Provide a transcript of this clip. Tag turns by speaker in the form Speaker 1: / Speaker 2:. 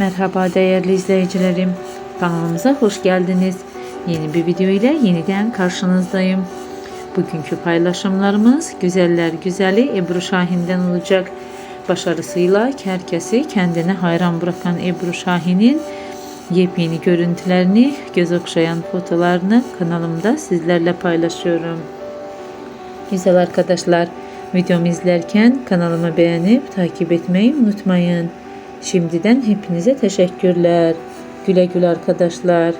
Speaker 1: Merhaba değerli izleyicilerim. Kanalımıza hoş geldiniz. Yeni bir video ile yeniden karşınızdayım. Bugünkü paylaşımlarımız güzeller güzeli Ebru Şahin'den olacak. Başarısıyla herkesi kendine hayran bırakan Ebru Şahin'in yepyeni görüntülerini, göz okşayan fotolarını kanalımda sizlerle paylaşıyorum. Güzel arkadaşlar, videomu izlerken kanalımı beğenip takip etmeyi unutmayın. Şimdiden hepinize teşekkürler. Güle güle arkadaşlar.